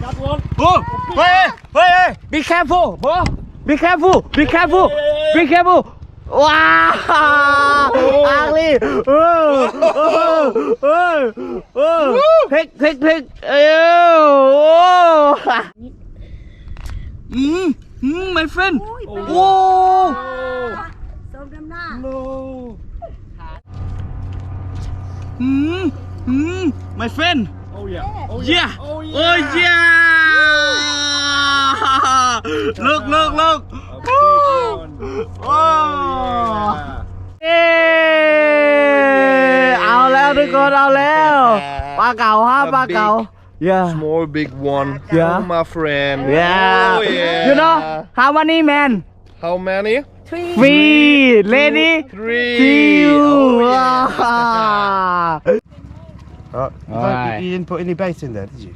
Whoa! Wait, wait, be careful, bro. Be careful, be careful, be careful. Wow! Ali! Oh, oh, oh, oh. Pick, pick, pick! Oh. Hmm. Hmm. my friend! Whoa! No! Hmm. Hmm. my friend! yeah. Oh yeah Oh yeah. oh yeah look look look A big one. โอ้ Yeah. เอ้เอาแล้วทุกคนเอาแล้วปลาเก๋าฮะปลาเก๋า yeah Small big one. Yeah. Oh, my friend. yeah Oh yeah. you know how many man How many? three lady Three. two Oh, yeah. Oh, you, Alright. don't- you didn't put any bait in there, did you?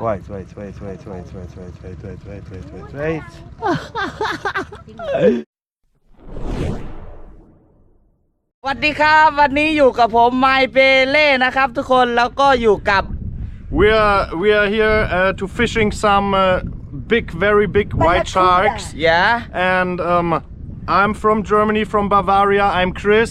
Wait, wait, wait, wait, wait, wait, wait, wait, wait, wait, wait, wait, wait. สวัสดีครับ วันนี้อยู่กับผมไมเปเล่นะครับ ทุกคนแล้วก็อยู่กับ We are we are here uh, to fishing some uh, big, very big white sharks. ยา And um, I'm from Germany, from Bavaria. I'm Chris.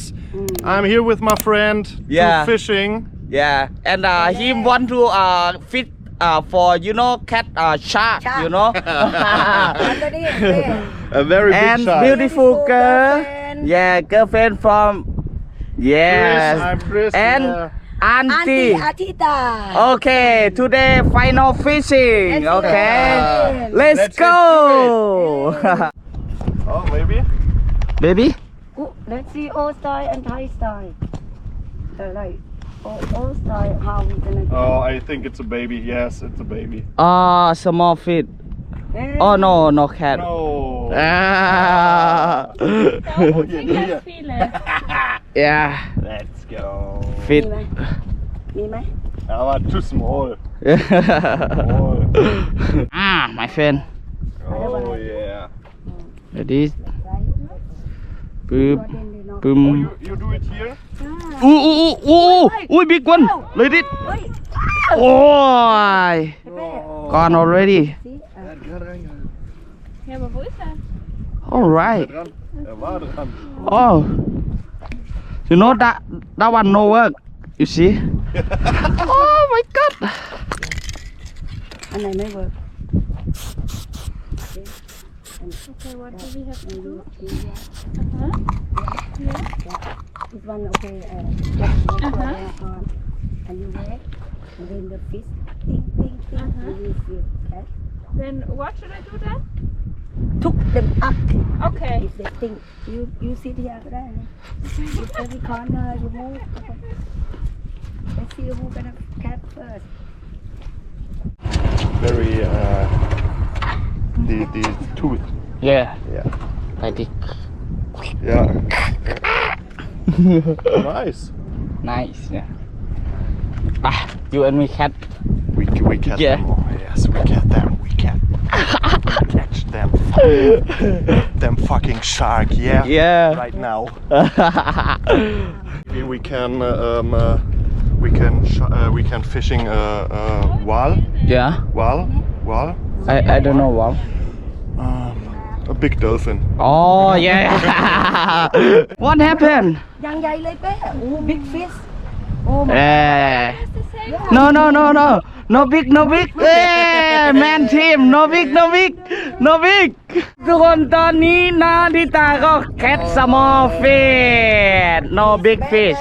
I'm here with my friend. to Yeah. fishing. Yeah, and uh, he want to uh, fit uh, for you know cat uh, shark, you know. A very and big shark. beautiful Beautiful girl. girlfriend. Yeah, girlfriend from. Yes. Chris, and auntie. Auntie Atita. Okay, today final fishing. Let's Okay, do let's, Let's go. Oh, baby Baby, let's see old style and Thai style. The light. old, old style how we gonna do Oh, I think it's a baby. Yes, it's a baby. ah small fit Eh, oh no no cat No. ah yeah Let's go. fit มีไหมมีไหม Aber too small. Small. ah my friend Oh yeah. ready ปึ๊ Boom. Oh, you, you do it here? Yeah. Ooh, ooh, ooh, ooh, ooh, big one. Wow. Let it. Oh, wow. gone already. All right. Eh, oh, you know that that one no work. You see? oh my God. And they may work. Okay, what do we have to do? Uh-huh. Yeah. yeah. This one, okay, uh, uh-huh. And you wait, and then the fish, ting, ting, ting, uh-huh. and you see okay? Then what should I do then? Took them up. Okay. If they think, you, you sit here, right? If every corner you move, okay. let's see who's gonna catch first. Very uh, the the tooth. yeah Yeah. like this Yeah. nice. nice yeah ah you and me cat We we catch Yeah. them. Oh, yes, we catch them. We can catch them. them fucking shark. Yeah. yeah Right now. We, we can uh, um uh, we can sh- uh, we can fishing uh, uh wal yeah wal wal I I don't know um a big dolphin. oh yeah what happened ยังใหญ่เลยเป้โอ้ big fish โอ้ Eh. No, no, no, no. No big, no big. Eh, man team. No big, no big. No big. ทุกคนตอนนี้นาทิตาก็ catch small fish. No big fish.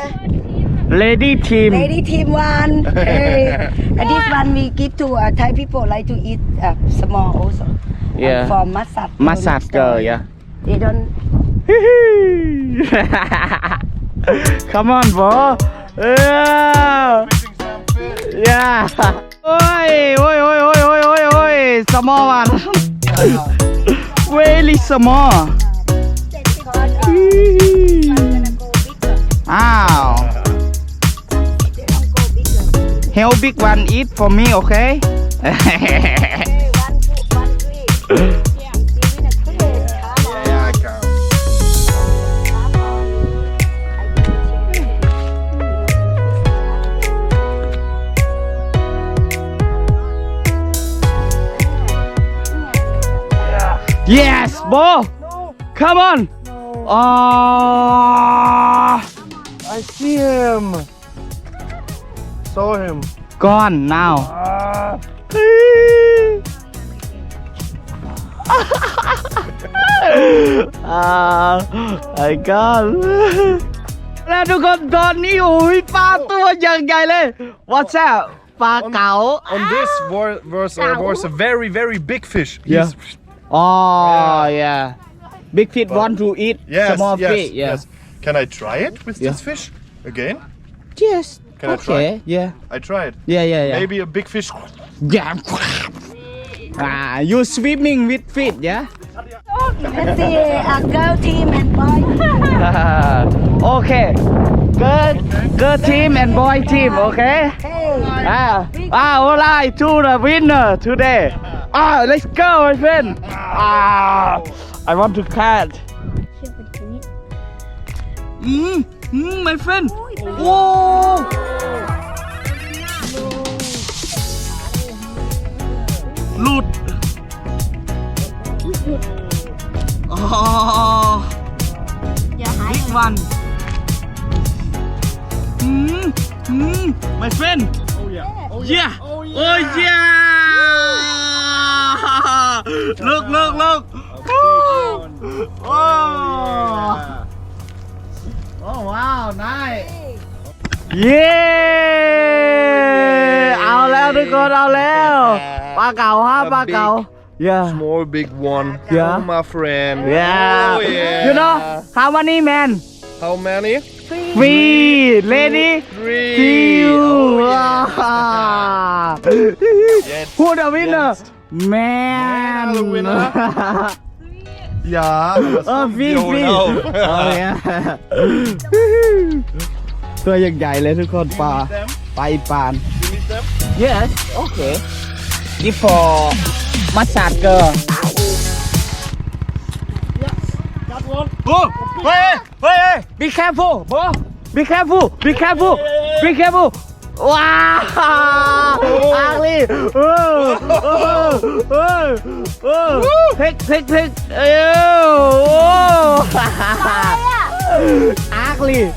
Lady team. lady team one hey and this one we give to uh, Thai people like to eat uh, small also Yeah. For massage. Massage girl, yeah. They don't. Come on, bro. Yeah. Yeah. Oi, oi, oi, oi, oi, oi, oi. Samoan. really some more. Wow. How big one eat for me, okay? Yes, Bo. Come on. Oh, I see him. Saw him. gone now. Ah.อ่าไอ้กันแล้วทุกคนตอนนี้โอ้ยปลาตัวอย่างใหญ่เลย What's that ปลาเก๋า On this was was, uh, was a very very big fish. Yeah. He's- อ๋ อ yeah big fish want to eat Yes, small yes, fish yeah yes. Can I try it with Yeah. this fish again? yes Can I okay yeah I try it. yeah yeah yeah Maybe a big fish. yeah ah you swimming with fish yeah Let's see a girl team and boy team. okay girl girl team and boy team okay Hey, Ah, ah, alright, to the winner today. Ah, let's go, my friend. Ah, I want to catch. Mm, mm, my friend. Whoa. Loot. Oh, big one. Mm, mm, my friend. Oh, yeah. Oh yeah. Look, look, look. Oh. Oh. Oh wow, nice. เย้เอาแล้วทุกคนเอาแล้วปลาเก๋าฮะปลาเก๋า yeah Small big one. Yeah. Oh, my friend. yeah Oh, yeah. you know how many man How many? three lady Three. Two. Oh, yeah. Ah. Yes. Who the winner? Yes. Man. Yeah, the winner. Ja, das เออ kommt ฟี wir ฟี holen auf. โอเคตัวยังใหญ่เลยทุกคนปลา them? ปลาอีปาน You need them? yes okay give for massage girl Oh, hey, hey, hey, be careful, bro. Be careful, be careful, be careful. Wow, ugly. Oh, oh, oh, oh. Take, take, take. Oh, ugly.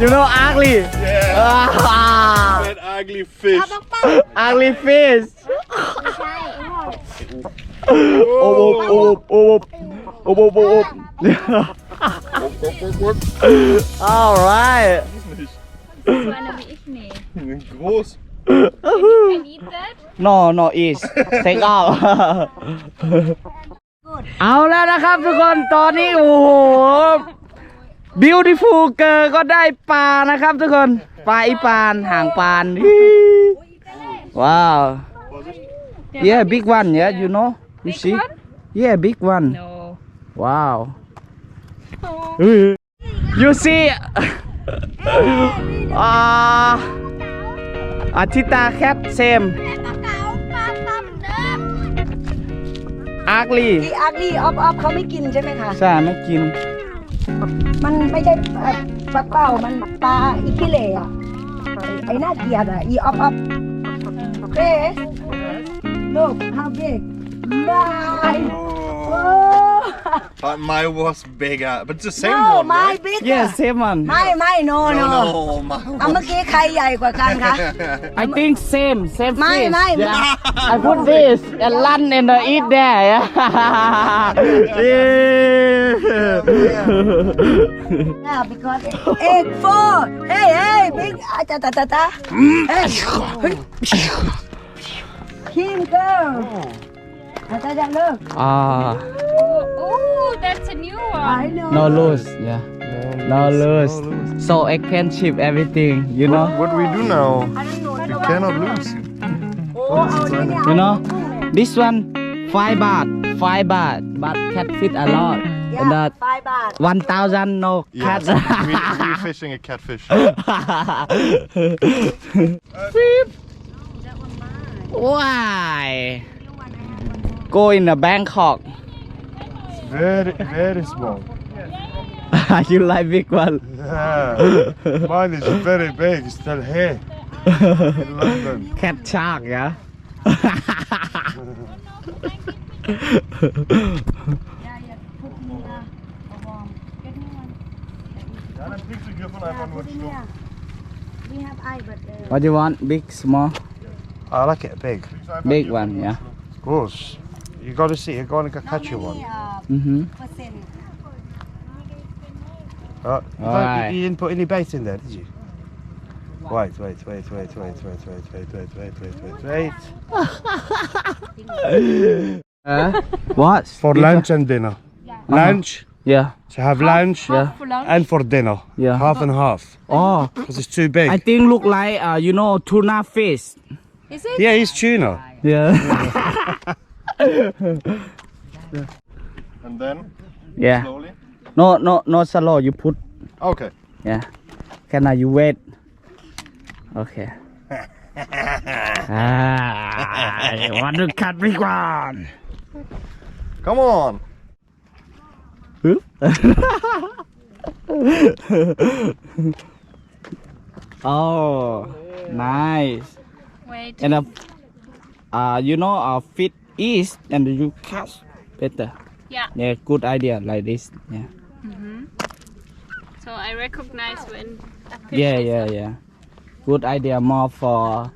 You know ugly. Yeah. Ah, That ugly fish. ugly fish. Oh, oh, oh, oh, oh, oh, oh. All right. So eine wie ich nicht. Groß. Can eat that? No no is take out เอาแล้วนะครับทุกคนตอนนี้โอ้โห beautiful girl ก็ได้ปลานะครับทุกคนปลาอีปานหางปานว้าว yeah big one yeah you know you Big see one? yeah big one No. wow you see อ่าอาทิตาแคทเซมอาร์กลีอีอักลี่ออฟออฟเขาไม่กินใช่ไหมคะใช่ไม่กิน มันไม่ใช่เอ่อปลาเป้ามันปลาอีกิเลอะไอ้ไอ้น่าเกลียดอะอีออฟออฟเฮ้ look how big my oh But mine was bigger. But it's the same no one, my right? big yes same one ไม่ไม่ no No, no no, mine เอาเมื่อ was. กี้ใครใหญ่กว่ากันคะ I think same same ไม่ fish ไม่ yeah. I put this and run and uh, eat there yeah. Yeah, because egg four. Hey, hey, big. Ah, ta ta ta ta. Hey, Kim girl. Ta ta ta look. ah Oh, oh, that's a new one. I know. No lose, yeah. No, lose. So I can chip everything, you know. What we do now? We cannot lose. You know, this one five baht, five baht, but cat fit a lot. Yeah, and that five baht. One thousand no cat. Yeah, We are fishing a catfish. Beep. Why? Go in the Bangkok. Very, very small. you like big one? Yeah. Mine is very big, still here in London. Cat shark, yeah? What do you want? Big, small? I like it big. Big one, yeah. Of course. You got to see. You got to how catch you one. uh, Mm-hmm. percent? Oh, you, don't- Alright. you didn't put any bait in there, did you? Wait, wait, wait, wait, wait, wait, wait, wait, wait, wait, wait, wait, wait. Uh, what? For Big- lunch and dinner. Lunch. Yeah, To have lunch yeah, For lunch. and for dinner. yeah. Half and half. Oh, Because it's too big. I think look like uh, you know tuna fish. Is it? yeah, it's tuna. Yeah. And then, yeah. slowly. No, no, no slow. You put. Okay. Yeah. Can I you wait? Okay. ah, I want to cut big one. Come on. oh, nice. Wait. And uh, uh, you know, uh, fit east and you catch better. Yeah. Yeah, good idea like this. Yeah. So I recognize when a fish Yeah, is yeah, up. yeah. Good idea more for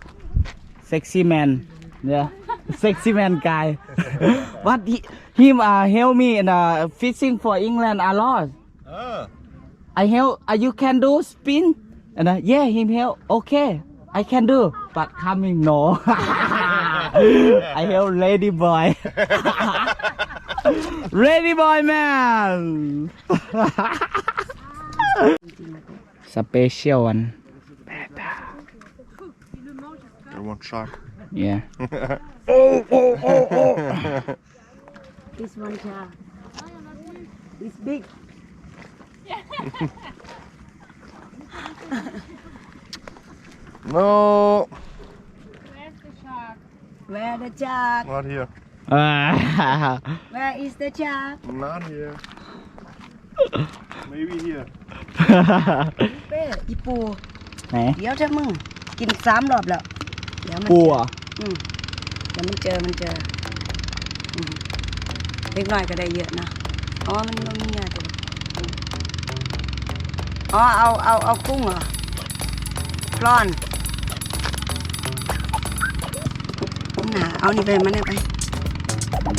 sexy man. Yeah, sexy man guy. but he, him uh, help me in uh, fishing for England a lot. Ah. I help. Uh, you can do spin. And uh, yeah, him help. Okay, I can do. But coming no. I help lady boy. lady boy man. Special one. You want shark? Yeah. Oh. oh, oh, oh. This one, yeah. It's big. No. Where's the shark? Where the shark? Not here. Ah. Where is the shark? Not here. Maybe here. เป้อีปู ไหนเดี๋ยวเถอะมึงกินสามรอบแล้ว เดี๋ยวมันปูเจออะอืมเดี๋ยวมันเจอมันเจออืมเล็กน้อยก็ได้เยอะนะ อ๋อ มันมันมีอะไรอ๋อ เอาเอาเอากุ้งเหรอปลอน หนาเอานี่ไปมันเนี่ยไป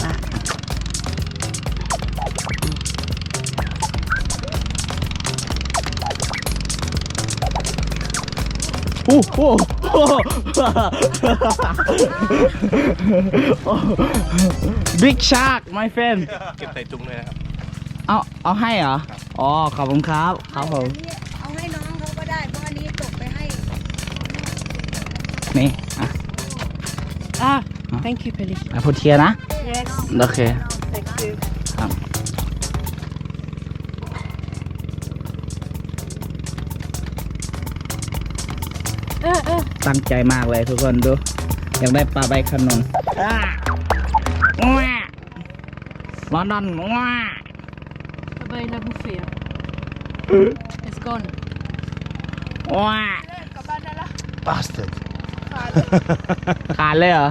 บ้าโอ้โห Big shark my friend เก็บใส่ถุงเลยนะครับ เอา เอาให้เหรอ อ๋อ ขอบคุณครับ ครับผม อะ thank you Peli อะพูดเทียร์นะ yes โอเค thank you ครับตั้งใจมากเลยทุกคนดู อยากได้ปลาใบขนุนอ่าแม่ลอนดอนแม่ Aber il a bouffé. Hein. It's gone. แม่ Bastard. ขาดเลยเหรอ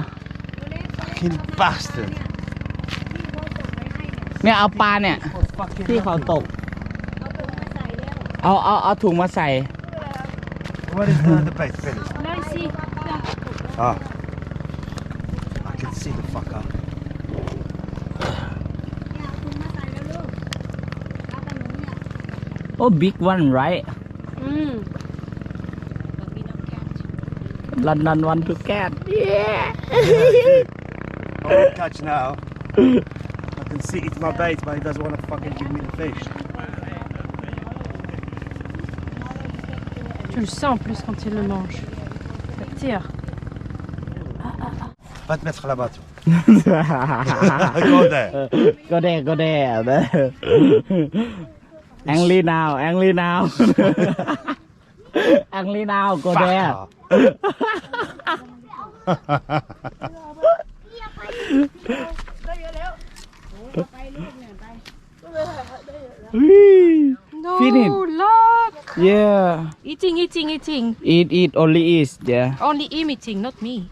Fucking bastard. เนี่ยเอาปลาเนี่ย ที่เขาตก เอาเอาเอาถุงมาใส่ Where is the, the bait, Billy? Là, ici. Là. Ah. I can see the fucker. โอ้ big one right Mm. London one to get yeah I won't catch now. I can see it's my bait, but he doesn't want to fucking give me the fish. Tu le sens en plus quand il le mange. Ça tire. Va te mettre là-bas, toi. Go there. go there go there angry now angry now angry now go there No, look. yeah Eating, eating, eating. eat eat only eat yeah Only eating, not me.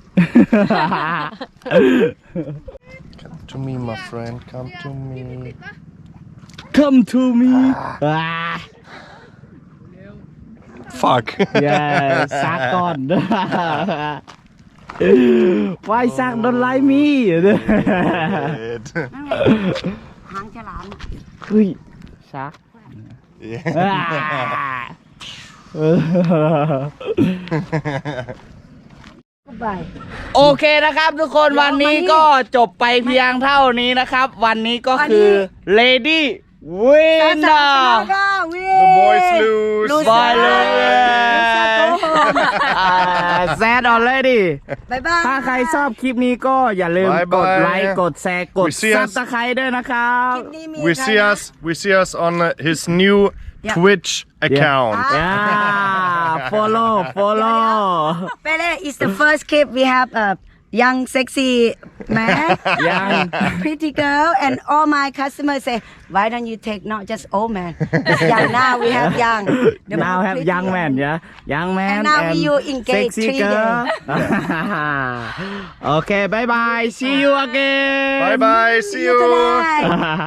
Come to me, my friend. Come to me. come to me ah. ah. Fuck. yeah ซักก่อน Why ซัก don't like me หางฉลามเฮ้ยซัก yeah. เออไปโอเคนะครับ ทุกคนวันนี้ก็จบไปเพียงเท่านี้นะครับ วันนี้ก็คือ Lady Winner The boys lose. Boy lose อ่า sad already บายบาย ถ้าใครชอบคลิปนี้ก็อย่าลืม Bye กด bye ไลค์ กดแชร์ กด We see ซับ us สไครต์ด้วยนะครับ นี่มี We ใคร see นะ us. We see us on uh, his new Yeah. Twitch account. yeah follow follow Pele is the first clip we have a young sexy man? Young. pretty girl? And all my customers say why don't you take not just old man? It's young now. We have young. The now more have pretty young man yeah. Young man And now we you engage sexy three girl. Okay bye bye see you again. Bye bye. See you. tonight.